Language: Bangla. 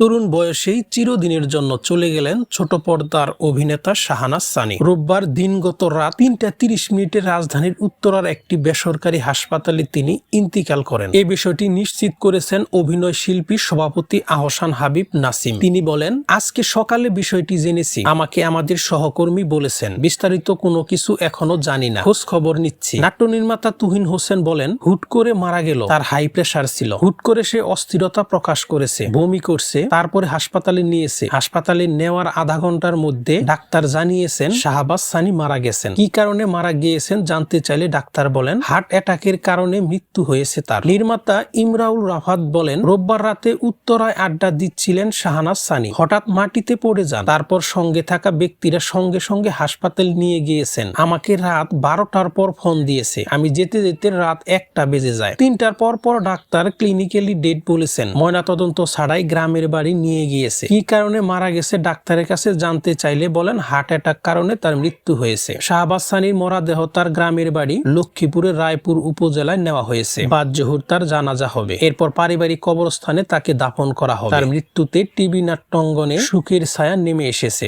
তরুণ বয়সেই চিরদিনের জন্য চলে গেলেন ছোট পর্দার অভিনেতা শাহানাজ সানি। রোববার দিনগত রাত তিনটা তিরিশ মিনিটে রাজধানীর উত্তরার একটি বেসরকারি হাসপাতালে তিনি ইন্তিকাল করেন। এই বিষয়টি নিশ্চিত করেছেন অভিনয় শিল্পী সভাপতি আহসান হাবিব নাসিম। তিনি বলেন, আজকে সকালে বিষয়টি জেনেছি। আমাকে আমাদের সহকর্মী বলেছেন। বিস্তারিত কোনো কিছু এখনও জানি না। খোঁজ খবর নিচ্ছি। নাট্য নির্মাতা তুহিন হোসেন বলেন, হুট করে মারা গেল। তার হাই প্রেশার ছিল। হুট করে সে অস্থিরতা প্রকাশ করেছে। বমি করছে। তারপরে হাসপাতালে নিয়েছে। হাসপাতালে নেওয়ার আধা ঘণ্টার মধ্যে ডাক্তার জানিয়েছেন, শাহবাজ সানি মারা গেছেন। কি কারণে মারা গিয়েছেন জানতে চাইলে ডাক্তার বলেন, হার্ট অ্যাটাকের কারণে মৃত্যু হয়েছে তার। নির্মাতা ইমরাউল রাফাত বলেন, রোববার রাতে উত্তরায় আড্ডা দিচ্ছিলেন শাহানাজ সানি। হঠাৎ মাটিতে পড়ে যান। তারপর সঙ্গে থাকা ব্যক্তিরা সঙ্গে সঙ্গে হাসপাতাল নিয়ে গিয়েছেন। আমাকে রাত বারোটার পর ফোন দিয়েছে। আমি যেতে যেতে রাত একটা বেজে যায়। তিনটার পর পর ডাক্তার ক্লিনিক্যালি ডেট বলেছেন। ময়নাতদন্ত ছাড়াই গ্রামের বাড়ি নিয়ে গিয়েছে। কি কারণে মারা গেছে ডাক্তারের কাছে জানতে চাইলে বলেন হার্ট অ্যাটাক কারণে তার মৃত্যু হয়েছে। শাহবাজ সানির মরাদেহ তার গ্রামের বাড়ি লক্ষ্মীপুরের রায়পুর উপজেলায় নেওয়া হয়েছে। বাদ জহুর তার জানাজা হবে। এরপর পারিবারিক কবরস্থানে তাকে দাফন করা হবে। তার মৃত্যুতে টিভি নাট্যঙ্গনে সুখের ছায়া নেমে এসেছে।